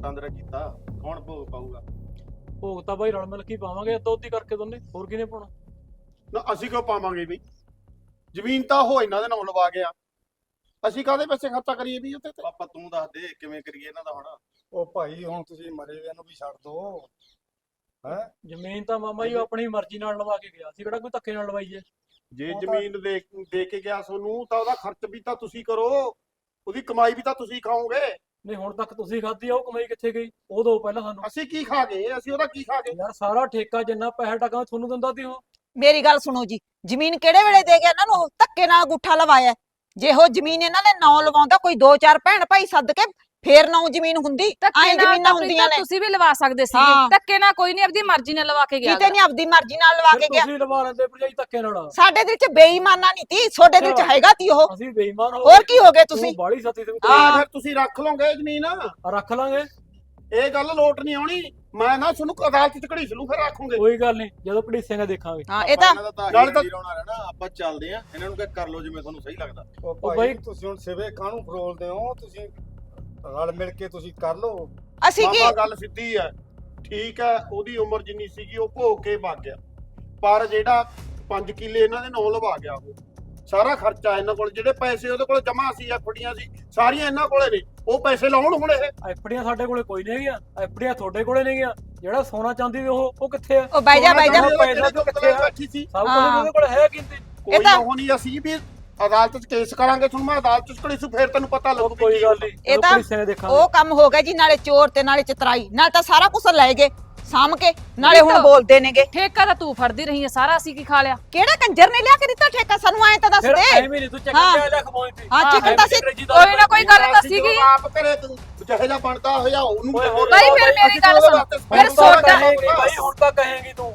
ਵਟਾਂਦਰਾ ਕੀਤਾ ਕੌਣ ਭੋਗ ਪਾਊਗਾ? ਭੋਗ ਤਾਂ ਬਾਈ ਰਲ ਮਿਲ ਕੇ ਹੀ ਪਾਵਾਂਗੇ ਅੱਧੀ ਕਰਕੇ ਦੋਨੇ ਹੋਰ ਕਿਹਨੇ ਪਾਉਣਾ? ਨਾ ਅਸੀਂ ਕਿਉਂ ਪਾਵਾਂਗੇ ਵੀ ਜ਼ਮੀਨ ਤਾਂ ਉਹ ਇਹਨਾਂ ਦੇ ਨਾਲ ਲਵਾ ਗਿਆ। ਅਸੀਂ ਕਾਹਦੇ ਪੈਸੇ ਖਰਚਾ ਕਰੀਏ ਵੀ ਉੱਤੇ ਤੇ? ਪਾਪਾ ਤੂੰ ਦੱਸ ਦੇ ਕਿਵੇਂ ਕਰੀਏ ਇਹਨਾਂ ਦਾ ਹੁਣ? ਉਹ ਭਾਈ ਹੁਣ ਤੁਸੀਂ ਮਰੇ ਹੋਏ ਨੂੰ ਵੀ ਛੱਡ ਦੋ। ਹੈ? ਜ਼ਮੀਨ ਤਾਂ ਮਾਮਾ ਜੀ ਉਹ ਆਪਣੀ ਮਰਜ਼ੀ ਨਾਲ ਲਵਾ ਕੇ ਗਿਆ। ਸੀ ਕਿਹੜਾ ਕੋਈ ਧੱਕੇ ਨਾਲ ਲਵਾਈ ਜੇ ਜੇ ਉਹ ਤਾਂ- ਜ਼ਮੀਨ ਦੇ ਦੇ ਕੇ ਗਿਆ ਤੁਹਾਨੂੰ ਤਾਂ ਉਹਦਾ ਖਰਚ ਵੀ ਤਾਂ ਤੁਸੀਂ ਕਰੋ। ਉਹਦੀ ਕਮਾਈ ਵੀ ਤਾਂ ਤੁਸੀਂ ਖਾਓਗੇ। ਨਹੀਂ ਹੁਣ ਤੱਕ ਤੁਸੀਂ ਖਾਧੀ ਆ ਉਹ ਕਮਾਈ ਕਿੱਥੇ ਗਈ? ਉਹ ਦੋ ਪਹਿਲਾਂ ਸਾਨੂੰ। ਅਸੀਂ ਕੀ ਖਾ ਗਏ? ਅਸੀਂ ਉਹਦਾ ਕੀ ਖਾ ਗਏ? ਯਾਰ ਸਾਰਾ ਠੇਕਾ ਜਿੰਨਾ ਪੈਸਾ ਟਕਾ ਤੁਹਾਨੂੰ ਦਿੰਦਾ ਸੀ ਉਹ ਮੇਰੀ ਗੱਲ ਸੁਣੋ ਜੀ ਜ਼ਮੀਨ ਕਿਹੜੇ ਵੇਲੇ ਦੇ ਗਿਆ ਇਹਨਾਂ ਨੂੰ ਧੱਕੇ ਨਾਲ ਗੁੱਠਾ ਲਵਾਇਆ? ਜੇ ਉਹ ਜ਼ਮੀਨ ਇਹਨਾਂ ਨੇ ਨਾਂ ਲਵਾਉਂਦਾ ਕੋਈ ਦੋ ਚਾਰ ਭੈਣ ਭਾਈ ਸੱਦ ਕੇ ਫੇਰ ਨਾਂ ਜ਼ਮੀਨ ਹੁੰਦੀ ਧੱਕੇ ਐਂ ਨਾਲ ਜ਼ਮੀਨਾਂ ਹੁੰਦੀਆਂ ਨੇ। ਤੁਸੀਂ ਵੀ ਲਵਾ ਸਕਦੇ। ਸੀਗੇ ਧੱਕੇ ਨਾਲ ਕੋਈ ਨਹੀਂ ਆਪਦੀ ਮਰਜ਼ੀ ਨਾਲ ਲਵਾ ਕੇ ਗਿਆ ਕਿਤੇ ਨਹੀਂ ਆਪਦੀ ਮਰਜ਼ੀ ਨਾਲ ਲਵਾ ਕੇ ਗਿਆ। ਤੁਸੀਂ ਲਵਾ ਲੈਂਦੇ ਭਰਜਾਈ ਧੱਕੇ ਨਾਲ। ਸਾਡੇ ਦਿਲ 'ਚ ਬੇਈਮਾਨਾ ਨਹੀਂ ਤੀ ਤੁਹਾਡੇ ਦਿਲ 'ਚ। ਹੈਗਾ ਤੀ ਉਹ। ਅਸੀਂ ਬੇਈਮਾਨ ਹੋ ਹੋਰ ਕੀ ਹੋ ਗਏ ਤੁਸੀਂ? ਬਾੜੀ ਸਤੀ ਤੇ ਆ ਫਿਰ ਤੁਸੀਂ ਰੱਖ ਲਓਗੇ ਜ਼ਮੀਨ। ਰੱਖ ਲਾਂਗੇ। ਇਹ ਗੱਲ ਲੋਟ ਨਹੀਂ ਆਉਣੀ। ਮੈਂ ਨਾ ਤੁਹਾਨੂੰ ਅਦਾਲਤ ਚ ਘੜੀਸ ਲੂ ਫਿਰ ਰੱਖੂਗੇ। ਕੋਈ ਗੱਲ ਨਹੀਂ ਜਦੋਂ ਘੜੀਸਾਂਗੇ ਦੇਖਾਂਗੇ। ਹਾਂ ਇਹ ਤਾਂ ਨਾਲੇ ਨਾਲੇ ਤਾਂ- ਰੋਣਾ ਰਹਿਣਾ ਆਪਾਂ ਚੱਲਦੇ ਆ ਇਹਨਾਂ ਨੂੰ ਕਹਿ ਕਰ ਲਓ ਜਿਵੇਂ ਤੁਹਾਨੂੰ ਸਹੀ ਲੱਗਦਾ। ਉਹ ਬਾਈ- ਭਾਈ ਤੁਸੀਂ ਹੁਣ ਸਿਵੇ ਕਾਹਨੂੰ ਫਰੋਲਦੇ ਹੋ? ਤੁਸੀਂ ਰਲ ਮਿਲ ਕੇ ਤੁਸੀਂ ਕਰ ਲਓ। ਅਸੀਂ ਕੀ? ਮਾਮਾ ਗੱਲ ਸਿੱਧੀ ਹੈ। ਠੀਕ ਹੈ ਉਹਦੀ ਉਮਰ ਜਿੰਨੀ ਸੀਗੀ ਉਹ ਭੋਗ ਕੇ ਵਗ ਗਿਆ। ਪਰ ਜਿਹੜਾ 5 ਕਿੱਲੇ ਇਹਨਾਂ ਦੇ ਨਾਂ ਲਵਾ ਗਿਆ ਉਹ ਸਾਰਾ ਖਰਚਾ ਇਹਨਾਂ ਕੋਲ ਜਿਹੜੇ ਪੈਸੇ ਉਹਦੇ ਕੋਲ ਜਮਾ ਸੀ ਐਫਡੀਆਂ ਸੀ ਸਾਰੀਆਂ ਇਹਨਾਂ ਕੋਲੇ ਨੇ। ਉਹ ਪੈਸੇ ਲਾਉਣ ਹੁਣ ਇਹ। ਐਫੜੀਆਂ ਸਾਡੇ ਕੋਲੇ ਕੋਈ ਨਹੀਂ ਹੈਗੀਆਂ ਐਫੜੀਆਂ ਤੁਹਾਡੇ ਕੋਲੇ ਨਹੀਂ ਗਿਆ ਜਿਹੜਾ ਸੋਨਾ ਚਾਂਦੀ ਉਹ ਉਹ ਕਿੱਥੇ ਆ? ਉਹ ਬਹਿ ਜਾ ਬਹਿ ਜਾ। ਉਹ ਪੈਸਾ ਕਿੱਥੇ ਆ? ਬੈਠੀ ਸੀ ਸਭ ਕੁਝ ਹਾਂ। ਉਹਦੇ ਕੋਲ ਹੈ ਕਿੰਤੇ ਕੋਈ ਉਹ ਨਹੀਂ ਅਸੀਂ ਵੀ ਅਦਾਲਤ 'ਚ ਕੇਸ ਕਰਾਂਗੇ ਤੁਹਾਨੂੰ ਮੈਂ ਅਦਾਲਤ 'ਚ ਘੜੀਸੂ ਫੇਰ ਤੈਨੂੰ ਪਤਾ ਲੱਗੂ ਕੋਈ ਗੱਲ ਨਹੀਂ ਇਹ ਤਾਂ- ਉਹ ਕੰਮ ਹੋ ਗਿਆ ਜੀ ਨਾਲੇ ਚੋਰ ਤੇ ਨਾਲੇ ਚਤਰਾਈ ਨਾਲ ਤਾਂ ਸਾਰਾ ਕੁਝ ਲੈ ਗਏ ਸਾਂਭ ਕੇ ਨਾਲੇ ਹੁਣ ਬੋਲਦੇ ਨੇਗੇ। ਠੇਕਾ ਤਾਂ ਤੂੰ ਫੜਦੀ ਰਹੀ ਹੈ ਸਾਰਾ ਅਸੀਂ ਕੀ ਖਾ ਲਿਆ? ਕਿਹੜਾ ਕੰਜਰ ਨੇ ਲਿਆ ਕੇ ਦਿੱਤਾ ਠੇਕਾ? ਸਾਨੂੰ ਐਂ ਤਾਂ ਦੱਸ ਫਿਰ ਦੇ। ਐਵੇਂ ਨਹੀਂ ਤੂੰ ਚੱਕਰ। ਲਿਆ ਲੈ ਖਮੋਈ ਤੇ। ਹਾਂ, ਚਿਕਨ ਤਾਂ ਸੀ- ਕੋਈ ਨਾ ਕੋਈ ਗੱਲ ਤਾਂ ਸੀਗੀ ਆਪ ਕਰੇ ਤੂੰ ਜਿਹੇ ਜਾ ਬਣਦਾ ਹੋਇਆ ਉਹਨੂੰ ਬਾਈ ਫਿਰ ਮੇਰੀ ਗੱਲ ਸੁਣ। ਫਿਰ ਕਰਾਂਗੇ। ਬਾਈ ਹੁਣ ਤਾਂ ਕਹੇਂਗੀ ਤੂੰ।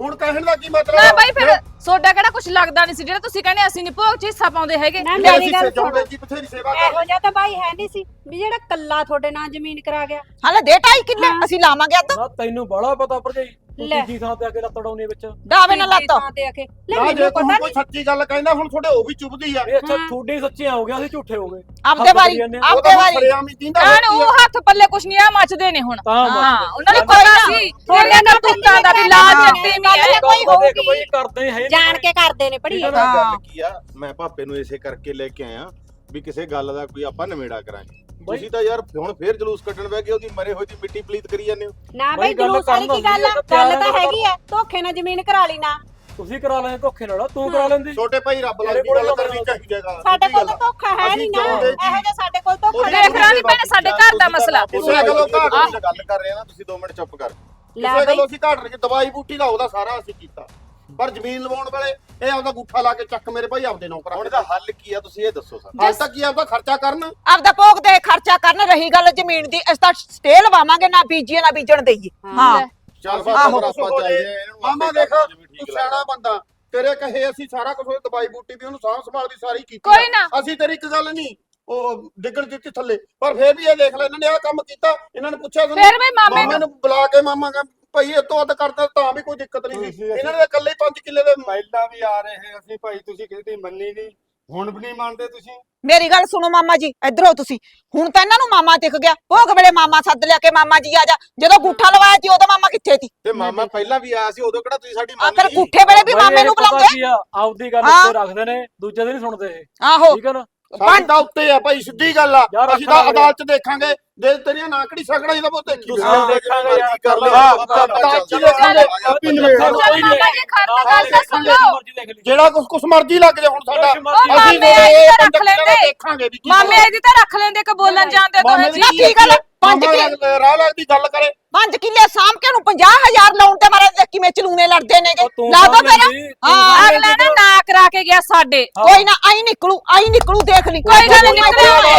ਹੁਣ ਕਹਿਣ ਦਾ ਕੀ ਮਤਲਬ ਨਾ ਬਾਈ ਫਿਰ ਸੋਡਾ ਕਿਹੜਾ ਕੁਝ ਲੱਗਦਾ ਨਹੀਂ ਸੀ? ਜਿਹੜਾ ਤੁਸੀਂ ਕਹਿੰਦੇ ਅਸੀਂ ਨਹੀਂ ਭੋਗ ਚ ਹਿੱਸਾ ਪਾਉਂਦੇ ਹੈਗੇ। ਨਾ ਮੇਰੀ ਗੱਲ ਸੁਣੋ। ਜੀ ਬਥੇਰੀ ਸੇਵਾ ਇਹੋ ਜਿਹਾ ਤਾਂ ਬਾਈ ਹੈ ਨਹੀਂ ਸੀ ਵੀ ਜਿਹੜਾ ਕੱਲਾ ਤੁਹਾਡੇ ਨਾਲ ਜ਼ਮੀਨ ਕਰਾ ਗਿਆ। ਹਾਲੇ ਦੇ ਢਾਈ ਕਿੱਲੇ ਅਸੀਂ ਲਾਵਾਂਗੇ ਨਾ ਤੈਨੂੰ ਬੜਾ ਪਤਾ ਭਰਜਾਈ। ਤੂੰ ਲੈ। ਤੀਜੀ ਥਾਂ ਤੇ ਆ ਕੇ ਲੱਤ ਡਾਉਣੀ ਵਿੱਚ। ਡਾਵੇ ਨਾ ਤੀਜੀ ਲੱਤ। ਥਾਂ ਤੇ ਆ ਕੇ। ਲੈ ਨਾ ਜੇ ਮੈਨੂੰ ਤੂੰ ਪਤਾ ਕੋਈ ਨਹੀਂ ਸੱਚੀ ਗੱਲ ਕਹਿੰਦਾ ਹੁਣ ਤੁਹਾਡੇ ਉਹ ਵੀ ਚੁੱਭਦੀ ਆ। ਇਹ ਅੱਛਾ ਹਾਂ। ਥੋੜੇ ਸੱਚੇ ਹੋ ਗਏ ਅਸੀਂ ਝੂਠੇ ਹੋ ਗਏ। ਆਪਦੇ ਹੱਥ ਵਾਰੀ ਕਰੀ ਜਾਂਦੇ ਆ। ਆਪਦੇ ਵਾਰੀ। ਫਰਿਆਮੀ ਦਿੰਦਾ ਐਨ ਉਹ ਹੱਥ ਪੱਲੇ ਕੁਛ ਨਹੀਂ ਆ ਮੱਚਦੇ ਨੇ ਹੁਣ। ਤਾਂ ਹਾਂ ਉਹਨਾਂ ਨੂੰ ਕੋਈ ਪਤਾ ਨਾ, ਸੀ ਥੋੜੇ ਉਹਨਾਂ ਦਾ ਪੁੱਤਾਂ ਦਾ ਵੀ ਲਾਜ ਹਾਂ। ਜੱਟੀ ਵੀ ਹੈ। ਕੋਈ ਗੱਲ ਦੇਖ ਹੋਊਗੀ। ਬਈ ਕਰਦੇ ਹੈ ਨੀ ਜਾਣ ਕੋਈ। ਕੇ ਕਰਦੇ ਨੇ ਪੜੀ ਠੀਕ ਆ ਹਾਂ। ਗੱਲ ਕੀ ਆ? ਮੈਂ ਭਾਪੇ ਨੂੰ ਇਸੇ ਕਰਕੇ ਲੈ ਕੇ ਆਇਆ ਵੀ ਕਿਸੇ ਗੱਲ ਦਾ ਕੋਈ ਆਪਾਂ ਨਵੇੜਾ ਕਰਾਂਗੇ। ਬਾਈ- ਤੁਸੀਂ ਤਾਂ ਯਾਰ ਹੁਣ ਫੇਰ ਜਲੂਸ ਕੱਢਣ ਬੈ ਗਏ ਉਹਦੀ ਮਰੇ ਹੋਏ ਦੀ ਮਿੱਟੀ ਪਲੀਤ ਕਰੀ ਜਾਂਦੇ ਹੋ। ਨਾ ਬਾਈ ਬਈ ਗੱਲ ਜਲੂਸ ਵਾਲੀ ਕੀ ਗੱਲ ਆ? ਗੱਲ ਤਾਂ ਨਾਲ ਹੈਗੀ ਆ ਧੋਖੇ ਨਾਲ ਜ਼ਮੀਨ ਕਰਾ ਲਈ ਨਾ। ਤੁਸੀਂ ਕਰਾ ਲੈਂਦੇ ਧੋਖੇ ਨਾਲ ਤੂੰ ਕਰਾ ਲੈਂਦੀ। ਛੋਟੇ ਭਾਈ ਰੱਬ ਕੋਲ ਗੱਲ ਕਰਨੀ ਚਾਹੀਦੀ ਹੈਗਾ ਸਾਡੇ ਕੋਲ ਤਾਂ ਧੋਖਾ ਹੈ ਅਸੀਂ ਨਹੀਂ ਨਾ ਚਾਹੁੰਦੇ ਇਹੋ ਜੀ- ਜਿਹਾ ਸਾਡੇ ਕੋਲ ਧੋਖਾ ਦੇਖ ਰਾਣੀ ਭੈਣੇ ਸਾਡੇ ਘਰ ਦਾ ਮਸਲਾ। ਘਾਟ ਤੁਸੀਂ ਗੱਲ ਕਰ ਰਹੇ ਆ ਨਾ ਤੁਸੀਂ 2 ਮਿੰਟ ਚੁੱਪ ਕਰ। ਲੈ ਕਿਸੇ ਬਈ। ਗੱਲੋਂ ਅਸੀਂ ਘਾਟ ਨਹੀਂ ਦਵਾਈ ਬੂਟੀ ਦਾ ਉਹਦਾ ਸਾਰਾ ਅਸੀਂ ਕੀਤਾ। ਪਰ ਜ਼ਮੀਨ ਲਵਾਉਣ ਵੇਲੇ ਇਹ ਆਪਦਾ ਗੁੱਠਾ ਲਾ ਕੇ ਚੱਕ ਮੇਰੇ ਭਾਈ ਆਪਦੇ ਨੌਕਰਾਂ ਹੁਣ ਇਹਦਾ ਹੱਲ ਕੀ ਆ ਤੁਸੀਂ ਇਹ ਦੱਸੋ ਸਾਨੂੰ ਹਾਲ ਤੱਕ ਕੀ ਆਪਦਾ ਖਰਚਾ ਕਰਨ? ਆਪਦਾ ਭੋਗ ਤੇ ਖਰਚਾ ਕਰਨ ਰਹੀ ਗੱਲ ਜ਼ਮੀਨ ਦੀ ਅਸੀਂ ਤਾਂ ਸਟੇ ਲਵਾਵਾਂਗੇ ਨਾ ਬੀਜੀਏ ਨਾ ਬੀਜਣ ਦੇਈਏ। ਹਾਂ। ਚੱਲ ਆਹੋ। ਬਾਬਾ ਆਪਾਂ ਨੂੰ ਮਾਮਾ ਦੇਖ ਤੂੰ ਸਿਆਣਾ ਬੰਦਾ। ਤੇਰੇ ਕਹੇ ਅਸੀਂ ਸਾਰਾ ਕੁਝ ਦਵਾਈ ਬੂਟੀ ਵੀ ਉਹਨੂੰ ਸਾਂਭ ਸੰਭਾਲ ਵੀ ਸਾਰੀ ਕੀਤੀ ਕੋਈ ਆ। ਨਾ। ਅਸੀਂ ਤੇਰੀ ਇੱਕ ਗੱਲ ਨਹੀਂ ਉਹ ਡਿੱਗਣ ਦਿੱਤੀ ਥੱਲੇ। ਪਰ ਫੇਰ ਵੀ ਇਹ ਦੇਖ ਲੈ ਇਹਨਾਂ ਨੇ ਆਹ ਕੰਮ ਕੀਤਾ ਇਹਨਾਂ ਨੇ ਪੁੱਛਿਆ ਤੁਹਾਨੂੰ ਫਿਰ ਵੀ ਮਾਮੇ ਮਾਮੇ ਨੂੰ ਬੁਲਾ ਕੇ ਮਾਮਾ ਕਹਿੰਦਾ ਭਾਈ ਇਹ ਤੋਂ ਅੱਧ ਕਰਦਾ ਤਾਂ ਵੀ ਕੋਈ ਦਿੱਕਤ ਨਹੀਂ ਸੀ। ਇਹਨਾਂ ਦੇ ਇਕੱਲੇ 5 ਕਿੱਲੇ ਦੇ ਪਹਿਲਾਂ ਵੀ ਆ ਰਹੇ ਅਸੀਂ ਭਾਈ ਤੁਸੀਂ ਕਿਸੇ ਦੀ ਮੰਨੀ ਨਹੀਂ। ਹੁਣ ਵੀ ਨਹੀਂ ਮੰਨਦੇ ਤੁਸੀਂ। ਮੇਰੀ ਗੱਲ ਸੁਣੋ ਮਾਮਾ ਜੀ ਇਧਰੋਂ ਤੁਸੀਂ। ਹੁਣ ਤਾਂ ਇਹਨਾਂ ਨੂੰ ਮਾਮਾ ਦਿਖ ਗਿਆ। ਭੋਗ ਵੇਲੇ ਮਾਮਾ ਸੱਦ ਲਿਆ ਕੇ ਮਾਮਾ ਜੀ ਆ ਜਾ। ਜਦੋਂ ਗੁੱਠਾ ਲਵਾਇਆ ਸੀ ਉਦੋਂ ਮਾਮਾ ਕਿੱਥੇ ਸੀ? ਤੇ ਮਾਮਾ ਪਹਿਲਾਂ ਵੀ ਆਇਆ ਸੀ ਉਦੋਂ ਕਿਹੜਾ ਤੁਸੀਂ ਸਾਡੀ ਮੰਨ ਲਈ ਗੁੱਠੇ ਵੇਲੇ ਵੀ ਮਾਮੇ ਨੂੰ ਬੁਲਾਉਂਦੇ? ਆਪਦੀ ਗੱਲ। ਉੱਤੇ ਰੱਖਦੇ ਨੇ ਦੂਜੇ ਦੇ ਨਹੀਂ ਸੁਣਦੇ ਇਹ। ਆਹੋ। ਠੀਕ ਹੈ ਨਾ? ਸਾਡੀ ਤਾਂ ਉੱਤੇ ਆ ਭਾਈ ਸਿੱਧੀ ਗੱਲ ਆ। ਯਾਰ ਅਸੀਂ ਤਾਂ ਅਦਾਲਤ 'ਚ ਦੇਖਾਂਗੇ। ਜੇ ਤੇਰੀਆਂ ਨਾਕੜੀ ਸਗੜਾ ਹੀ ਤਾਂ ਉਹ ਦੇਖੀ ਤੁਸੀਂ। ਦੇਖਾਂਗੇ ਯਾਰ, ਕਰ ਲਓ ਹਾਂ, ਆਪਾਂ ਆਪਾਂ ਚੱਲਦੇ ਚੱਲਦੇ ਆ। ਆ। ਆਪੀ ਚੱਲ ਮਾਮਾ ਜੀ ਖੜ ਕੇ ਗੱਲ ਤਾਂ ਸੁਣ ਲਓ। ਜਿਹੜਾ ਕੁਛ ਕੁਛ ਮਰਜ਼ੀ ਲੱਗ ਜਾ ਹੁਣ ਸਾਡਾ ਅਸੀਂ ਤਾਂ ਦੇਖਾਂਗੇ ਵੀ ਕੀ ਮਾਮੇ ਇਹਦੀ ਤਾਂ ਰੱਖ ਲੈਂਦੇ ਕਿ ਬੋਲਣ ਜਾਂਦੇ ਦੋਵੇਂ ਜੀ ਨਾ ਕੀ ਗੱਲ? ਪੰਜ ਕਿੱਲੇ ਰਾਹ ਲੱਗਦੀ ਗੱਲ ਕਰੇ। ਪੰਜ ਕਿੱਲੇ ਸਾਂਭ ਕੇ ਨੂੰ 50000 ਲਾਉਣ ਤੇ ਮਾਰੇ ਦੇ ਕਿਵੇਂ ਚਲੂਨੇ ਲੜਦੇ ਨੇਗੇ? ਲਾ ਦੋ ਫਿਰ। ਹਾਂ, ਅਗਲਾ ਨਾ ਨਾ ਕਰਾ ਕੇ ਗਿਆ ਸਾਡੇ। ਕੋਈ ਨਾ ਆਈ ਨਿਕਲੂ ਆਈ ਨਿਕਲੂ ਦੇਖ ਲਈ। ਕੋਈ ਗੱਲ ਨੀ, ਨਿਕਲਿਆ ਹੋਏ।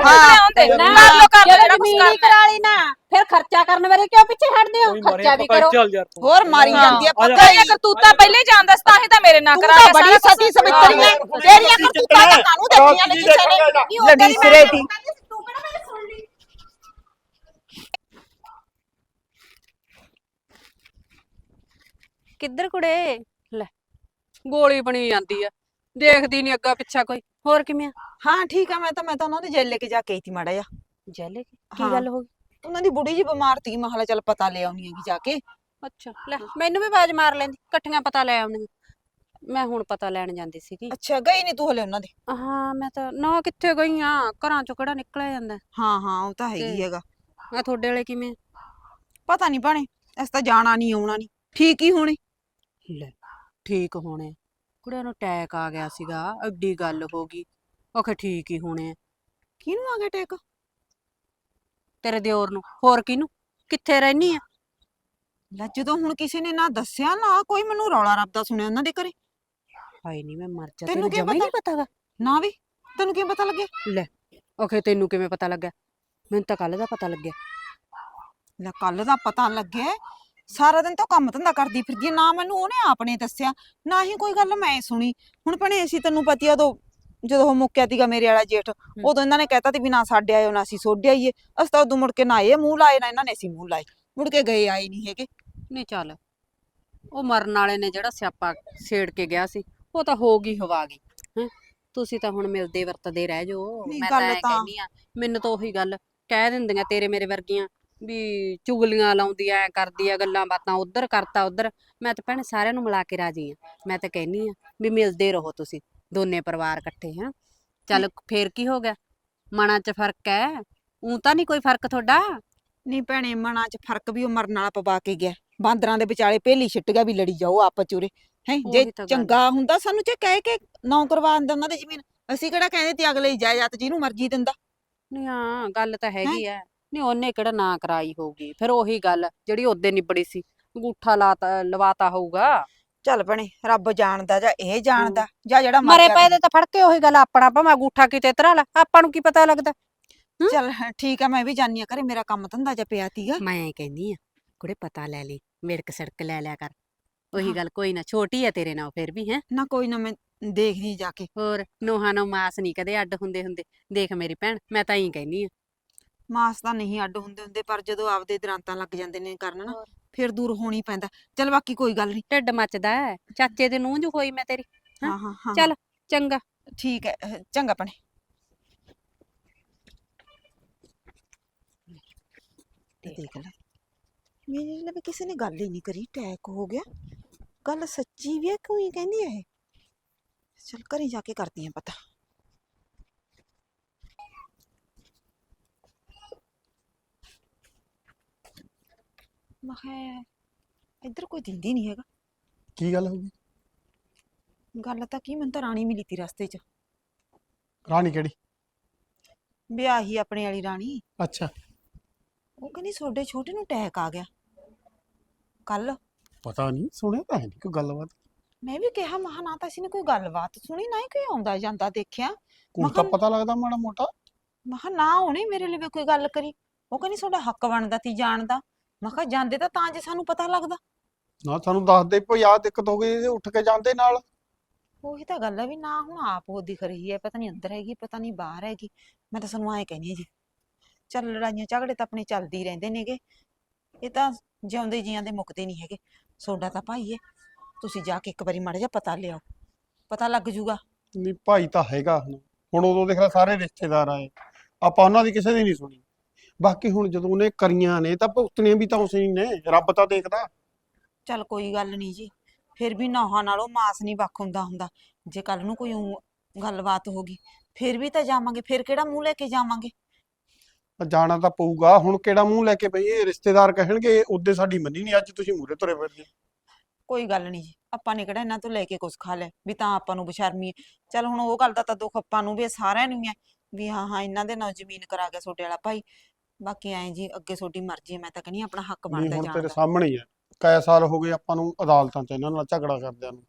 ਹਾਂ। ਨਾ, ਕਰ ਲੋ ਕਰ ਲੋ ਜਦੋਂ ਜਿਹੜਾ ਕੁਛ ਜ਼ਮੀਨ ਹੀ ਕਰਨਾ ਕਰਾ। ਨਾ ਫਿਰ ਖਰਚਾ ਕਰਨ ਬਾਰੇ ਕਿਉਂ ਪਿੱਛੇ ਹਟਦੇ ਹੋ? ਖਰਚਾ ਵੀ ਕਰੋ। ਹੋਰ ਮਾਰੀ। ਜਾਂਦੀ ਆ। ਪਤਾ ਤੇਰੀਆਂ ਕਰਤੂਤਾਂ ਪਹਿਲੇ ਹੀ ਜਾਣਦਾ ਸੀ ਤਾਂ ਹੀ ਤਾਂ ਮੇਰੇ ਨਾਲ ਕਰਾ ਲਿਆ। ਬੜੀ ਸਤੀ। ਸਵਿਤਰੀ ਹਾਂ। ਤੇਰੀਆਂ ਕਰਤੂਤਾਂ ਤਾਂ ਕਾਨੂੰ ਦੇਖੀਆਂ ਨੇ ਕਿਸੇ ਨੇ। ਨਹੀਂ, ਲੜੀ ਸਿਰੇ ਮੈਂ ਦੀ ਤੂੰ ਕਿਹੜਾ ਮੇਰੇ ਸੁਣ ਲਈ ਕਿੱਧਰ ਕੁੜੇ? ਲੈ ਗੋਲੀ ਬਣੀ ਜਾਂਦੀ ਆ। ਦੇਖਦੀ ਨਹੀਂ ਅੱਗਾ ਪਿੱਛਾ ਕੋਈ। ਹੋਰ ਕਿਵੇਂ ਆ? ਹਾਂ ਠੀਕ ਆ ਮੈਂ ਤਾਂ ਮੈਂ ਤਾਂ ਉਹਨਾਂ ਦੇ ਜੇਲ ਲੈ ਕੇ ਜਾ ਕੇ ਆਈ ਸੀ ਮਾੜਾ ਜਿਹਾ। ਜੈਲੇ ਕੀ? ਹਾਂ। ਗੱਲ ਹੋ ਗਈ? ਉਹਨਾਂ ਦੀ ਬੁੜੀ ਜੀ ਬਿਮਾਰ ਤੀ ਮਹਲਾ ਚੱਲ ਪਤਾ ਲੈ ਆਉਣੀ ਹੈਗੀ ਜਾ ਕੇ। ਅੱਛਾ ਲੈ ਮੈਨੂੰ ਵੀ ਆਵਾਜ਼ ਮਾਰ ਲੈਂਦੀ ਇਕੱਠੀਆਂ ਪਤਾ ਲੈ ਆਉਂਦੀਆਂ। ਮੈਂ ਹੁਣ ਪਤਾ ਲੈਣ ਜਾਂਦੀ ਸੀਗੀ। ਅੱਛਾ ਗਈ ਨਹੀਂ ਤੂੰ ਹਲੇ ਉਹਨਾਂ ਦੇ? ਹਾਂ ਮੈਂ ਤਾਂ ਨਾ ਕਿੱਥੇ ਗਈ ਆ? ਘਰਾਂ ਚੋਂ ਕਿਹੜਾ ਨਿਕਲਿਆ ਜਾਂਦਾ। ਹਾਂ ਹਾਂ ਉਹ ਤਾਂ ਹੈਗੀ ਤੇ- ਹੈਗਾ। ਆ ਤੁਹਾਡੇ ਵਾਲੇ ਕਿਵੇਂ ਪਤਾ ਨਹੀਂ ਭਾਣੇ ਅਸੀਂ ਤਾਂ ਜਾਣਾ ਨਹੀਂ ਆਉਣਾ ਨਹੀਂ ਠੀਕ ਹੀ ਹੋਣੇ। ਲੈ ਠੀਕ ਹੋਣੇ। ਕੁੜਿਆਂ ਨੂੰ ਅਟੈਕ ਆ ਗਿਆ ਸੀਗਾ ਐਡੀ ਗੱਲ ਹੋ ਗਈ। ਓਕੇ ਠੀਕ ਹੀ ਹੋਣੇ ਆ। ਕਿਹਨੂੰ ਆ ਗਿਆ ਟੈਕ ਤੇਰੇ ਦਿਓਰ ਨੂੰ ਹੋਰ ਕਿਹਨੂੰ? ਕਿੱਥੇ ਰਹਿਨੀ ਆ? ਲੈ ਜਦੋਂ ਹੁਣ ਕਿਸੇ ਨੇ ਨਾ ਦੱਸਿਆ ਨਾ ਕੋਈ ਮੈਨੂੰ ਰੌਲਾ ਰੱਬਦਾ ਸੁਣਿਆ ਉਹਨਾਂ ਦੇ ਘਰੇ। ਹਾਏ ਨਹੀਂ ਮੈਂ ਮਰ ਜਾ ਤੈਨੂੰ ਤੈਨੂੰ ਕੀ ਜਮਾ ਹੀ ਨਹੀਂ ਪਤਾਗਾ ਨਾ ਵੀ ਤੈਨੂੰ ਕਿਵੇਂ ਪਤਾ ਲੱਗਿਆ? ਓਕੇ ਤੈਨੂੰ ਕਿਵੇਂ ਪਤਾ ਲੱਗਾ ਮੈਨੂੰ ਤਾਂ ਕੱਲ ਦਾ ਪਤਾ ਲੱਗਿਆ। ਲੈ ਕੱਲ ਦਾ ਪਤਾ ਲੱਗਿਆ। ਸਾਰਾ ਦਿਨ ਤਾਂ ਕੰਮ ਧੰਦਾ ਕਰਦੀ ਫਿਰਦੀ ਆ, ਨਾ ਮੈਨੂੰ ਉਹਨੇ ਆਪਣੇ ਦੱਸਿਆ ਨਾ ਹੀ ਕੋਈ ਗੱਲ ਮੈਂ ਸੁਣੀ। ਹੁਣ ਭਣੇ ਅਸੀਂ ਤੈਨੂੰ ਪਤੀ ਆ ਉਦੋਂ ਜਦੋਂ ਉਹ ਮੁੱਕਿਆ ਤੀਗਾ ਮੇਰੇ ਵਾਲਾ ਜੇਠ ਉਦੋਂ ਇਹਨਾਂ ਨੇ ਕਹਿਤਾ ਤੀ ਵੀ ਨਾ ਸਾਡੇ ਆਇਓ ਨਾ ਅਸੀਂ ਸੋਡੇ ਆਈਏ। ਅਸੀਂ ਤਾਂ ਉਦੋਂ ਮੁੜ ਕੇ ਨਾ ਇਹ ਮੂੰਹ ਲਾਏ ਨਾ ਇਹਨਾਂ ਨੇ ਅਸੀਂ ਮੂੰਹ ਲਾਏ। ਮੁੜ ਕੇ ਗਏ ਆਏ ਨਹੀਂ ਹੈਗੇ। ਨਹੀਂ ਚੱਲ ਉਹ ਮਰਨ ਵਾਲੇ ਨੇ ਜਿਹੜਾ ਸਿਆਪਾ ਛੇੜ ਕੇ ਗਿਆ ਸੀ ਉਹ ਤਾਂ ਹੋ ਗਈ ਹਵਾ ਗਈ ਹੈ। ਤੁਸੀਂ ਤਾਂ ਹੁਣ ਮਿਲਦੇ ਵਰਤਦੇ ਰਹਿ ਜਾਓ ਨਹੀਂ, ਮੈਂ ਤਾਂ ਗੱਲ ਐ ਤਾਂ- ਕਹਿੰਦੀ ਆ ਮੈਨੂੰ ਤਾਂ ਉਹੀ ਗੱਲ ਕਹਿ ਦਿੰਦੀਆਂ ਤੇਰੇ ਮੇਰੇ ਵਰਗੀਆਂ। ਵੀ ਚੁਗਲੀਆਂ ਲਾਉਂਦੀ ਐ ਕਰਦੀ ਆ ਗੱਲਾਂ ਬਾਤਾਂ ਉਧਰ ਕਰਤਾ ਉਧਰ। ਮੈਂ ਤਾਂ ਭੈਣੇ ਸਾਰਿਆਂ ਨੂੰ ਮਿਲਾ ਕੇ ਰਾਜੀ ਆ। ਮੈਂ ਤਾਂ ਕਹਿੰਨੀ ਆ ਵੀ ਮਿਲਦੇ ਰਹੋ ਤੁਸੀਂ ਦੋਨੇ ਪਰਿਵਾਰ ਇਕੱਠੇ ਹੈ। ਚੱਲ ਫੇਰ ਕੀ ਹੋ ਗਿਆ? ਮਨਾਂ 'ਚ ਫ਼ਰਕ ਐ? ਉਂ ਤਾਂ ਨਹੀਂ ਕੋਈ ਫ਼ਰਕ ਤੁਹਾਡਾ? ਨਹੀਂ ਭੈਣੇ ਮਨਾਂ 'ਚ ਫ਼ਰਕ ਵੀ ਉਹ ਮਰਨ ਵਾਲਾ ਪਵਾ ਕੇ ਗਿਆ। ਬਾਂਦਰਾਂ ਦੇ ਵਿਚਾਲੇ ਭੇਲੀ ਛਿੱਟ ਗਿਆ ਵੀ ਲੜੀ ਜਾਓ ਆਪਸ ਚੂਰੇ। ਹੈ ਜੇ ਉਹੀ ਤਾਂ ਗੱਲ। ਚੰਗਾ ਹੁੰਦਾ ਸਾਨੂੰ ਜੇ ਕਹਿ ਕੇ ਨੌ ਕਰਵਾ ਦਿੰਦਾ ਉਹਨਾਂ ਦੀ ਜ਼ਮੀਨ ਅਸੀਂ ਕਿਹੜਾ ਕਹਿੰਦੇ ਤੇ ਅਗਲੇ ਜਾਇਦਾਦ ਜਿਹਨੂੰ ਮਰਜ਼ੀ ਦਿੰਦਾ। ਨਹੀਂ ਹਾਂ ਗੱਲ ਤਾਂ ਹੈਗੀ ਐ। ਨਹੀਂ ਉਹਨੇ ਕਿਹੜਾ ਨਾ ਕਰਾਈ ਹੋਊਗੀ ਫਿਰ ਉਹੀ ਗੱਲ ਜਿਹੜੀ ਉਹਦੇ ਨਿਬੜੀ ਸੀ ਅੰਗੂਠਾ ਲਾਤਾ ਲਵਾਤਾ ਹੋਊਗਾ। ਚੱਲ ਭੈਣੇ ਰੱਬ ਜਾਣਦਾ ਜਾਂ ਇਹ ਜਾਣਦਾ ਜਾਂ ਜਿਹੜਾ ਮਰ ਪਏ ਦੇ ਤਾਂ ਫੜ ਕੇ ਉਹੀ ਗੱਲ ਆਪਣਾ ਭਾਵੇਂ ਅੰਗੂਠਾ ਕਿਤੇ ਤਰਾ ਲਾ ਆਪਾਂ ਨੂੰ ਕੀ ਪਤਾ ਲੱਗਦਾ? ਚੱਲ ਠੀਕ ਆ ਮੈਂ ਵੀ ਜਾਨੀ ਆ ਘਰੇ ਮੇਰਾ ਕੰਮ ਧੰਦਾ ਜਿਹਾ ਪਿਆ ਤੀਗਾ ਮੈਂ ਕਹਿੰਦੀ ਆ ਕੁੜੇ ਪਤਾ ਲੈ ਲਈ ਮਿਰਕ ਸੜਕ ਲੈ ਲਿਆ ਕਰ। ਉਹੀ। ਗੱਲ ਕੋਈ ਨਾ ਛੋਟੀ ਆ ਤੇਰੇ ਨਾਲ ਫਿਰ ਵੀ ਹੈ? ਨਾ ਕੋਈ ਨਾ ਮੈਂ ਦੇਖਦੀ ਜਾ ਕੇ। ਹੋਰ ਨੋਹਾਂ ਨੂੰ ਮਾਸ ਨਹੀਂ ਕਦੇ ਅੱਡ ਹੁੰਦੇ ਹੁੰਦੇ ਦੇਖ ਮੇਰੀ ਭੈਣ ਮੈਂ ਤਾਂ ਹੀ ਕਹਿੰਦੀ ਆ। ਮਾਸ ਤਾਂ ਨਹੀਂ ਅੱਡ ਹੁੰਦੇ ਹੁੰਦੇ ਪਰ ਜਦੋਂ ਆਪਦੇ ਦਰਾਂਤਾਂ ਲੱਗ ਜਾਂਦੇ ਨੇ ਕਰਨ ਨਾ ਫਿਰ ਦੂਰ ਹੋਣੀ ਪੈਂਦਾ। ਚੱਲ ਬਾਕੀ ਕੋਈ ਗੱਲ ਨਹੀਂ। ਢਿੱਡ ਮੱਚਦਾ ਹੈ। ਚਾਚੇ ਦੇ ਨੂੰਹ ਜੋ ਹੋਈ ਮੈਂ ਤੇਰੀ ਹਾਂ, ਹਾਂ ਹਾਂ ਹਾਂ। ਚੱਲ ਚੰਗਾ। ਠੀਕ ਹੈ ਅਹ, ਚੰਗਾ ਭੈਣੇ। ਤੇ ਦੇਖ ਲੈ। ਮੇਰੇ ਲਈ ਕਿਸੇ ਨੇ ਗੱਲ ਹੀ ਨਹੀਂ ਕਰੀ ਟੈਕ ਹੋ ਗਿਆ। ਗੱਲ ਸੱਚੀ ਵੀ ਹੈ ਕਿਉਂ ਹੀ ਕਹਿੰਦੀ ਹੈ ਇਹ? ਚਲ ਘਰੇ ਜਾ ਕੇ ਕਰਦੀ ਆ ਪਤਾ। ਮੈਂ ਕਿਹਾ ਇੱਧਰ ਕੋਈ ਦਿੰਦੀ ਨਹੀਂ ਹੈਗਾ। ਕੀ ਗੱਲ ਹੋ ਗਈ? ਗੱਲ ਤਾਂ ਕੀ ਮੈਨੂੰ ਤਾਂ ਰਾਣੀ ਮਿਲੀ ਤੀ ਰਸਤੇ 'ਚ। ਰਾਣੀ ਕਿਹੜੀ? ਵਿਆਹੀ ਆਪਣੇ ਵਾਲੀ ਰਾਣੀ। ਅੱਛਾ। ਉਹ ਕਹਿੰਦੀ ਤੁਹਾਡੇ ਛੋਟੇ ਨੂੰ ਅਟੈਕ ਆ ਗਿਆ। ਕੱਲ। ਪਤਾ ਨਹੀਂ ਸੁਣਿਆ ਤਾਂ ਹੈ ਨਹੀਂ ਕੋਈ ਗੱਲਬਾਤ। ਮੈਂ ਵੀ ਕਿਹਾ ਮਹਾ ਨਾ ਤਾਂ ਅਸੀਂ ਨੇ ਕੋਈ ਗੱਲਬਾਤ ਸੁਣੀ ਨਾ ਹੀ ਕੋਈ ਆਉਂਦਾ ਜਾਂਦਾ ਦੇਖਿਆ। ਕੁਝ ਤਾਂ ਮਖਾਂ- ਪਤਾ ਲੱਗਦਾ ਮਾੜਾ ਮੋਟਾ। ਮਹਾ ਨਾ ਉਹਨੇ ਮੇਰੇ ਲਈ ਕੋਈ ਗੱਲ ਕਰੀ। ਉਹ ਕਹਿੰਦੀ ਤੁਹਾਡਾ ਹੱਕ ਬਣਦਾ ਤੀ ਜਾਣਦਾ ਮੈਂ ਕਿਹਾ ਜਾਂਦੇ ਤਾਂ ਤਾਂ ਜੇ ਸਾਨੂੰ ਪਤਾ ਲੱਗਦਾ। ਨਾ ਸਾਨੂੰ ਦੱਸ ਦੇ ਭਈ ਆਹ ਦਿੱਕਤ ਹੋ ਗਈ ਉੱਠ ਕੇ ਜਾਂਦੇ ਨਾਲ। ਉਹੀ ਤਾਂ ਗੱਲ ਹੈ ਵੀ ਨਾ ਹੁਣ ਆਪ ਉਹ ਦਿਖ ਰਹੀ ਹੈ ਪਤਾ ਨਹੀਂ ਅੰਦਰ ਹੈਗੀ ਪਤਾ ਨਹੀਂ ਬਾਹਰ ਹੈਗੀ। ਮੈਂ ਤਾਂ ਸਾਨੂੰ ਐਂ ਕਹਿੰਦੀ ਹਾਂ ਜੀ ਚੱਲ ਲੜਾਈਆਂ ਝਗੜੇ ਤਾਂ ਆਪਣੇ ਚੱਲਦੇ ਹੀ ਰਹਿੰਦੇ ਨੇਗੇ। ਇਹ ਤਾਂ ਜਿਉਂਦੇ ਜੀਆਂ ਦੇ ਮੁੱਕਦੇ ਨਹੀਂ ਹੈਗੇ। ਸੋਡਾ ਤਾਂ ਭਾਈ ਹੈ ਤੁਸੀਂ ਜਾ ਕੇ ਇੱਕ ਵਾਰੀ ਮਾੜਾ ਜਿਹਾ ਪਤਾ ਲਿਆਓ ਪਤਾ ਲੱਗ ਜੂਗਾ। ਨਹੀਂ ਭਾਈ ਤਾਂ ਹੈਗਾ ਹੁਣ। ਹੁਣ ਉਦੋਂ ਦੇਖ ਲੈ ਸਾਰੇ ਰਿਸ਼ਤੇਦਾਰ ਆਏ ਆਪਾਂ ਉਹਨਾਂ ਦੀ ਕਿਸੇ ਦੀ ਨਹੀਂ ਸੁਣੀ। ਬਾਕੀ ਹੁਣ ਜਦੋਂ ਉਹਨੇ ਕਰੀਆਂ ਨੇ ਤਾਂ ਭੁਗਤਣੀਆਂ ਵੀ ਤਾਂ ਉਸੇ ਹੀ ਨੇ ਰੱਬ ਤਾਂ ਦੇਖਦਾ। ਚੱਲ ਕੋਈ ਗੱਲ ਨਹੀਂ ਜੀ ਫਿਰ ਵੀ ਨੌਹਾਂ ਨਾਲੋਂ ਮਾਸ ਨਹੀਂ ਵੱਖ ਹੁੰਦਾ ਹੁੰਦਾ ਜੇ ਕੱਲ ਨੂੰ ਕੋਈ ਊਂ ਗੱਲਬਾਤ ਹੋ ਗਈ ਫਿਰ ਵੀ ਤਾਂ ਜਾਵਾਂਗੇ ਫਿਰ ਕਿਹੜਾ ਮੂੰਹ ਲੈ ਕੇ ਜਾਵਾਂਗੇ? ਤਾਂ ਜਾਣਾ ਤਾਂ ਪਊਗਾ ਹੁਣ ਕਿਹੜਾ ਮੂੰਹ ਲੈ ਕੇ ਇਹ ਰਿਸ਼ਤੇਦਾਰ ਕਹਿਣਗੇ ਉਹਦੇ ਸਾਡੀ ਮੰਨੀ ਨਹੀਂ ਅੱਜ ਤੁਸੀਂ ਮੂਰੇ ਤੁਰੇ ਫਿਰਦੇ। ਕੋਈ ਗੱਲ ਨਹੀਂ ਜੀ ਆਪਾਂ ਨੇ ਕਿਹੜਾ ਇਹਨਾਂ ਤੋਂ ਲੈ ਕੇ ਕੁਝ ਖਾ ਲਿਆ ਵੀ ਤਾਂ ਆਪਾਂ ਨੂੰ ਬਸ਼ਰਮੀ ਹੈ। ਚੱਲ ਹੁਣ ਉਹ ਗੱਲ ਦਾ ਤਾਂ ਦੁੱਖ ਆਪਾਂ ਨੂੰ ਵੀ ਹੈ, ਸਾਰਿਆਂ ਨੂੰ ਹੀ ਹੈ ਵੀ ਹਾਂ ਹਾਂ ਇਹਨਾਂ ਦੇ ਨਾਲ ਜ਼ਮੀਨ ਕਰਾ ਗਿਆ ਛੋਟੇ ਵਾਲਾ ਭਾਈ ਬਾਕੀ ਐਂ ਜੀ ਅੱਗੇ ਤੁਹਾਡੀ ਮਰਜ਼ੀ ਹੈ ਮੈਂ ਤਾਂ ਕਹਿੰਦੀ ਆਪਣਾ ਹੱਕ ਨਹੀਂ ਬਣਦਾ ਹੁਣ ਜਾਣ ਤੇਰੇ ਦਾ। ਸਾਹਮਣੇ ਹੀ ਹੈ। ਕਈ ਸਾਲ ਹੋ ਗਏ ਆਪਾਂ ਨੂੰ ਅਦਾਲਤਾਂ 'ਚ ਇਹਨਾਂ ਨਾਲ ਝਗੜਾ ਕਰਦਿਆਂ ਨੂੰ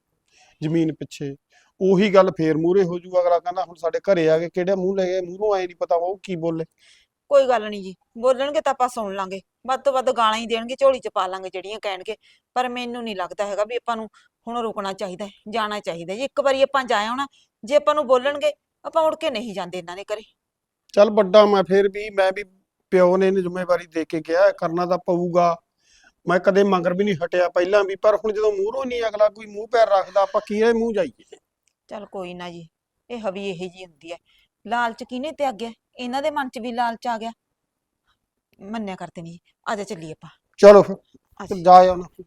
ਜ਼ਮੀਨ ਪਿੱਛੇ। ਉਹੀ ਗੱਲ ਫੇਰ ਮੂਰੇ ਹੋ ਜੂਗਾ ਅਗਲਾ ਕਹਿੰਦਾ ਹੁਣ ਸਾਡੇ ਘਰੇ ਆ ਕੇ ਕਿਹੜਾ ਮੂੰਹ ਲੈ ਗਏ ਮੂੰਹੋਂ ਆਏ ਨਹੀਂ ਪਤਾ ਉਹ ਕੀ ਬੋਲੇ। ਕੋਈ ਗੱਲ ਨਹੀਂ ਜੀ ਬੋਲਣਗੇ ਤਾਂ ਆਪਾਂ ਸੁਣ ਲਾਂਗੇ। ਵੱਧ ਤੋਂ ਵੱਧ ਗਾਲਾਂ ਹੀ ਦੇਣਗੇ ਝੋਲੀ ਚ ਪਾ ਲਾਂਗੇ ਜਿਹੜੀਆਂ ਕਹਿਣਗੇ। ਪਰ ਮੈਨੂੰ ਨਹੀਂ ਲੱਗਦਾ ਹੈਗਾ ਵੀ ਆਪਾਂ ਨੂੰ ਹੁਣ ਰੁਕਣਾ ਚਾਹੀਦਾ ਹੈ ਜਾਣਾ ਚਾਹੀਦਾ ਜੀ। ਇੱਕ ਵਾਰੀ ਆਪਾਂ ਜਾ ਆਉਣਾ ਜੇ ਆਪਾਂ ਨੂੰ ਬੋਲਣਗੇ ਆਪਾਂ ਮੁੜ ਕੇ ਨਹੀਂ ਜਾਂਦੇ ਇਹਨਾਂ ਦੇ ਘਰੇ। ਚੱਲ ਵੱਡਾ ਮੈਂ ਫੇਰ ਵੀ ਮੈਂ ਵੀ ਪਿਓ ਨੇ ਇਹਨੂੰ ਜ਼ਿੰਮੇਵਾਰੀ ਦੇ ਕੇ ਗਿਆ ਕਰਨਾ ਤਾਂ ਪਊਗਾ। ਮੈਂ ਕਦੇ ਮਗਰ ਵੀ ਨਹੀਂ ਹਟਿਆ ਪਹਿਲਾਂ ਵੀ ਪਰ ਹੁਣ ਜਦੋਂ ਮੂਹਰੋਂ ਨਹੀਂ ਅਗਲਾ ਕੋਈ ਮੂੰਹ ਪੈਰ ਰੱਖਦਾ ਆਪਾਂ ਕਿਹਦੇ ਮੂੰਹ ਜਾਈਏ? ਚੱਲ ਕੋਈ ਨਾ ਜੀ ਇਹ ਹਵੀ ਇਹੀ ਜੀ ਹੁੰਦੀ ਹੈ। ਲਾਲਚ ਕਿਹਨੇ ਤਿਆਗਿਆ ਇਹਨਾਂ ਦੇ ਮਨ 'ਚ ਵੀ ਲਾਲਚ ਆ ਗਿਆ। ਮੰਨਿਆ ਕਰਦੇ ਨਹੀਂ ਆ ਜਾ ਚੱਲੀਏ ਆਪਾਂ। ਚਲੋ ਫਿਰ। ਜਾ। ਆਉਣਾ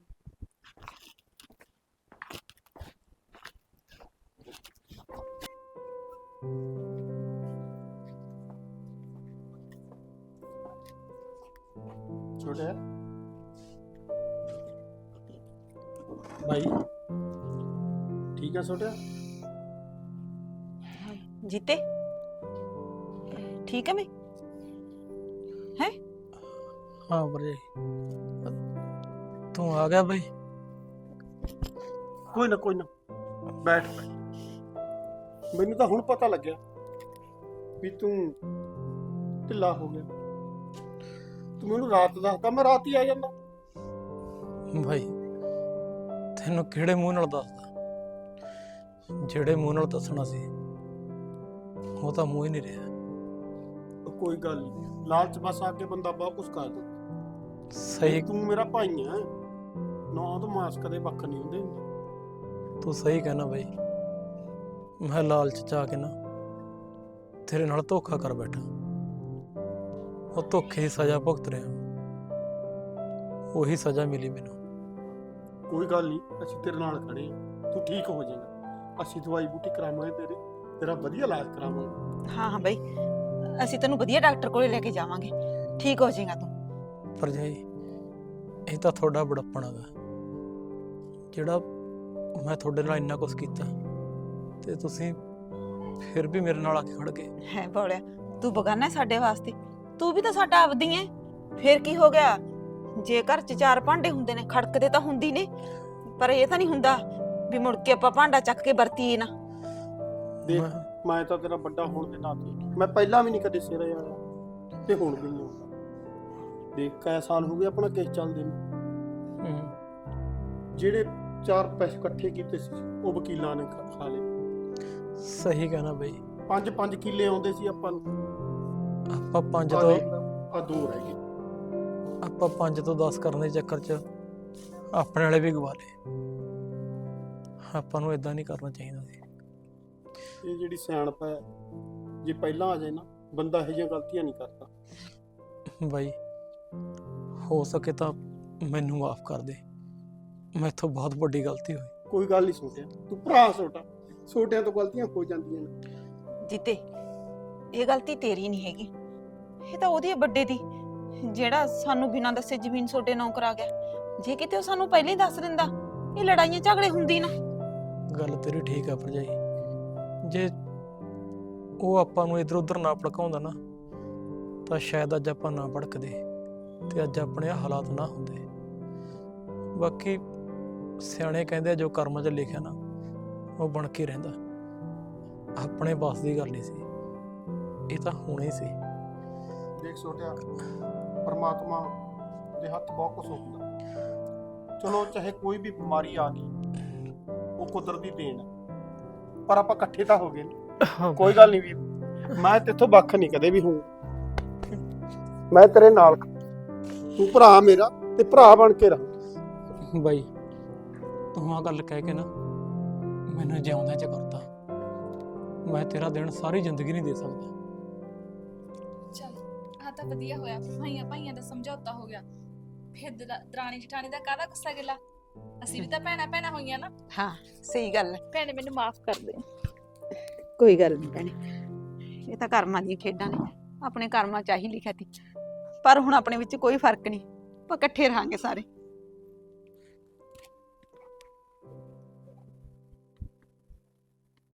ਠੀਕ ਹੈ ਛੋਟਿਆ? ਜੀਤੇ? ਠੀਕ ਹੈ ਮੈਂ? ਹਾਂ? ਭਰਜਾਈ ਤੂੰ ਆ ਗਿਆ ਬਈ। ਕੋਈ ਨਾ ਕੋਈ ਨਾ। ਬੈਠ ਬੈਠ। ਮੈਨੂੰ ਤਾਂ ਹੁਣ ਪਤਾ ਲੱਗਿਆ ਵੀ ਤੂੰ ਢਿੱਲਾ ਹੋ ਗਿਆ। ਤੂੰ ਮੈਨੂੰ ਰਾਤ ਦੱਸਦਾ ਮੈਂ ਰਾਤ ਹੀ ਆ ਜਾਂਦਾ। ਭਾਈ ਤੈਨੂੰ ਕਿਹੜੇ ਮੂੰਹ ਨਾਲ ਦੱਸਦਾ? ਜਿਹੜੇ ਮੂੰਹ ਨਾਲ ਦੱਸਣਾ ਸੀ ਉਹ ਤਾਂ ਮੂੰਹ ਹੀ ਨਹੀਂ ਰਿਹਾ। ਕੋਈ ਗੱਲ ਨਹੀਂ। ਲਾਲਚ ਬਸ ਆ ਕੇ ਬੰਦਾ ਕੁਝ ਕਰ ਦਿੰਦਾ। ਸਹੀ ਤੂੰ ਮੇਰਾ ਭਾਈ ਹੈ ਨਾ ਤੋਂ ਮਾਸ ਕਦੇ ਵੱਖ ਨਹੀਂ ਹੁੰਦੇ ਤੂੰ ਸਹੀ ਕਹਿਣਾ ਬਈ। ਮੈਂ ਲਾਲਚ ਚ ਆ ਕੇ ਨਾ ਤੇਰੇ ਨਾਲ ਧੋਖਾ ਕਰ ਬੈਠਾ। ਉਹ ਧੋਖੇ ਦੀ ਸਜ਼ਾ ਭੁਗਤ ਰਿਹਾ। ਉਹੀ ਸਜ਼ਾ ਮਿਲੀ ਮੈਨੂੰ। ਕੋਈ ਗੱਲ ਨਹੀਂ ਅਸੀਂ ਤੇਰੇ ਨਾਲ ਖੜੇ ਤੂੰ ਠੀਕ ਹੋ ਜਾਏਗਾ। ਅਸੀਂ ਦਵਾਈ ਬੂਟੀ ਕਰਾਵਾਂਗੇ ਤੇਰੇ ਤੇਰਾ ਵਧੀਆ ਇਲਾਜ ਕਰਾਵਾਂਗੇ। ਹਾਂ ਹਾਂ ਬਈ। ਅਸੀਂ ਤੈਨੂੰ ਵਧੀਆ ਡਾਕਟਰ ਕੋਲੇ ਲੈ ਕੇ ਜਾਵਾਂਗੇ। ਠੀਕ ਹੋ ਜਾਏਗਾ ਤੂੰ। ਭਰਜਾਈ ਇਹ ਤਾਂ ਤੁਹਾਡਾ ਬੜਪਣਾ ਗਾ ਜਿਹੜਾ ਮੈਂ ਤੁਹਾਡੇ ਨਾਲ ਇੰਨਾ ਕੁਝ ਕੀਤਾ ਤੇ ਤੁਸੀਂ ਫਿਰ ਵੀ ਮੇਰੇ ਨਾਲ ਆ ਕੇ ਖੜ ਗਏ। ਹੈ ਬੋਲਿਆ ਤੂੰ ਬਗਾਨਾ ਹੈ ਸਾਡੇ ਵਾਸਤੇ। ਤੂੰ ਵੀ ਤਾਂ ਸਾਡਾ ਆਪਦੀ ਹੈ ਫੇਰ ਕੀ ਹੋ ਗਿਆ? ਜੇ ਘਰ ਚ ਚਾਰ ਭਾਂਡੇ ਹੁੰਦੇ ਨੇ ਖੜਕਦੇ ਤਾਂ ਹੁੰਦੀ ਨੇ। ਪਰ ਇਹ ਤਾਂ ਨਹੀਂ ਹੁੰਦਾ ਵੀ ਮੁੜ ਕੇ ਆਪਾਂ ਭਾਂਡਾ ਚੱਕ ਕੇ ਵਰਤੀਏ ਨਾ। ਦੇਖ ਮੈਂ- ਤਾਂ ਤੇਰਾ ਵੱਡਾ ਹੋਣ ਦੇ ਨਾਤੇ ਮੈਂ ਪਹਿਲਾਂ ਵੀ ਨਹੀਂ ਕਦੇ ਸਿਰੇ ਆਇਆ ਤੇ ਹੁਣ ਵੀ ਨਹੀਂ ਆਉਂਦਾ। ਦੇਖ ਕਾ ਸਾਲ ਹੋ ਗਏ ਆਪਣਾ ਕੇਸ ਚੱਲਦੇ ਨੂੰ। ਜਿਹੜੇ ਚਾਰ ਪੈਸੇ ਇਕੱਠੇ ਕੀਤੇ ਸੀ ਉਹ ਵਕੀਲਾਂ ਨੇ ਖਾ ਖਾ ਲਏ। ਸਹੀ ਕਹਿਣਾ ਬਈ। ਪੰਜ ਪੰਜ ਕਿੱਲੇ ਆਉਂਦੇ ਸੀ ਆਪਾਂ ਨੂੰ। ਆਪਾਂ ਪੰਜ ਤੋਂ ਆ ਦੋ ਰਹਿ ਗਏ। ਆਪਾਂ ਪੰਜ ਤੋਂ 10 ਕਰਨ ਦੇ ਚੱਕਰ 'ਚ ਆਪਣੇ ਵਾਲੇ ਵੀ ਗਵਾ ਲਏ। ਆਪਾਂ ਨੂੰ ਇਦਾਂ ਨਹੀਂ ਕਰਨਾ ਚਾਹੀਦਾ ਸੀ। ਇਹ ਜਿਹੜੀ ਸਿਆਣਪ ਹੈ ਜੇ ਪਹਿਲਾਂ ਆ ਜਾਏ ਨਾ ਬੰਦਾ ਇਹੋ ਜਿਹੀਆਂ ਗਲਤੀਆਂ ਨਹੀਂ ਕਰਦਾ। ਬਾਈ ਹੋ ਸਕੇ ਤਾਂ ਮੈਨੂੰ ਮਾਫ ਕਰ ਦੇ। ਮੈਥੋਂ ਬਹੁਤ ਵੱਡੀ ਗਲਤੀ ਹੋਈ। ਕੋਈ ਗੱਲ ਨਹੀਂ ਸੋਟਿਆ। ਤੂੰ ਭਰਾ ਛੋਟਾ ਛੋਟਿਆਂ ਤੋਂ ਗਲਤੀਆਂ ਹੋ ਜਾਂਦੀਆਂ ਨੇ। ਜੀਤੇ ਇਹ ਗਲਤੀ ਤੇਰੀ ਨਹੀਂ ਹੈਗੀ। ਇਹ ਤਾਂ ਉਹਦੀ ਹੈ ਵੱਡੇ ਦੀ ਜਿਹੜਾ ਸਾਨੂੰ ਬਿਨਾਂ ਦੱਸੇ ਜ਼ਮੀਨ ਛੋਟੇ ਨਾਂ ਕਰਾ ਗਿਆ। ਜੇ ਕਿਤੇ ਉਹ ਸਾਨੂੰ ਪਹਿਲਾਂ ਹੀ ਦੱਸ ਦਿੰਦਾ ਇਹ ਲੜਾਈਆਂ ਝਗੜੇ ਹੁੰਦੀ ਨਾ। ਗੱਲ ਤੇਰੀ ਠੀਕ ਆ ਭਰਜਾਈ। ਜੇ ਉਹ ਆਪਾਂ ਨੂੰ ਇਧਰ ਉਧਰ ਨਾ ਭੜਕਾਉਂਦਾ ਨਾ, ਤਾਂ ਸ਼ਾਇਦ ਅੱਜ ਆਪਾਂ ਨਾ ਭੜਕਦੇ ਤੇ ਅੱਜ ਆਪਣੇ ਆਹ ਹਾਲਾਤ ਨਾ ਹੁੰਦੇ। ਬਾਕੀ ਸਿਆਣੇ ਕਹਿੰਦੇ ਆ ਜੋ ਕਰਮ 'ਚ ਲਿਖਿਆ ਨਾ, ਉਹ ਬਣ ਕੇ ਰਹਿੰਦਾ। ਆਪਣੇ ਬਸ ਦੀ ਗੱਲ ਨਹੀਂ ਸੀ। ਇਹ ਤਾਂ ਹੋਣਾ ਹੀ ਸੀ। ਦੇਖ ਛੋਟਿਆ, ਪਰਮਾਤਮਾ ਦੇ ਹੱਥ ਬਹੁਤ ਕੁਝ ਹੁੰਦਾ। ਚਲੋ ਚਾਹੇ ਕੋਈ ਵੀ ਬਿਮਾਰੀ ਆ ਗਈ ਉਹ ਕੁਦਰਤੀ ਦੇਣ। ਪਰ ਆਪਾਂ ਇਕੱਠੇ ਤਾਂ ਹੋ ਗਏ ਨੇ। ਕੋਈ ਗੱਲ ਨਹੀਂ ਵੀਰ। ਮੈਂ ਤੇਥੋਂ ਵੱਖ ਨਹੀਂ ਕਦੇ ਵੀ ਹੂੰ। ਮੈਂ ਤੇਰੇ ਨਾਲ ਤੂੰ ਭਰਾ ਮੇਰਾ ਤੇ ਭਰਾ ਬਣ ਕੇ ਰਹ। ਬਾਈ ਤੂੰ ਆ ਗੱਲ ਕਹਿ ਕੇ ਨਾ ਮੈਨੂੰ ਜਿਉਂਦਿਆਂ ਚ ਕਰਤਾ। ਮੈਂ ਤੇਰਾ ਦਿਨ ਸਾਰੀ ਜ਼ਿੰਦਗੀ ਨਹੀਂ ਦੇ ਸਕਦਾ। ਚਲ ਆ ਤਾਂ ਵਧੀਆ ਹੋਇਆ। ਭਾਈਆਂ ਭਾਈਆਂ ਦਾ ਸਮਝੌਤਾ ਹੋ ਗਿਆ। ਫਿਰ ਦਰਾ- ਦਰਾਣੀ ਜਠਾਣੀ ਦਾ ਕਾਹਦਾ ਗੁੱਸਾ ਗਿਲਾ? ਅਸੀਂ ਵੀ ਤਾਂ ਭੈਣਾ ਭੈਣਾ ਹੋਈਆਂ ਨਾ। ਹਾਂ ਸਹੀ ਗੱਲ ਹੈ। ਭੈਣੇ ਮੈਨੂੰ ਮਾਫ ਕਰ ਦੇ। ਕੋਈ ਗੱਲ ਨਹੀਂ ਭੈਣੇ। ਇਹ ਤਾਂ ਕਰਮਾਂ ਦੀਆਂ ਖੇਡਾਂ ਨੇ। ਆਪਣੇ ਕਰਮਾਂ ਚ ਆਹੀ ਲਿਖਿਆ ਸੀ। ਪਰ ਹੁਣ ਆਪਣੇ ਵਿੱਚ ਕੋਈ ਫ਼ਰਕ ਨਹੀਂ। ਆਪਾਂ ਇਕੱਠੇ ਰਹਾਂਗੇ ਸਾਰੇ।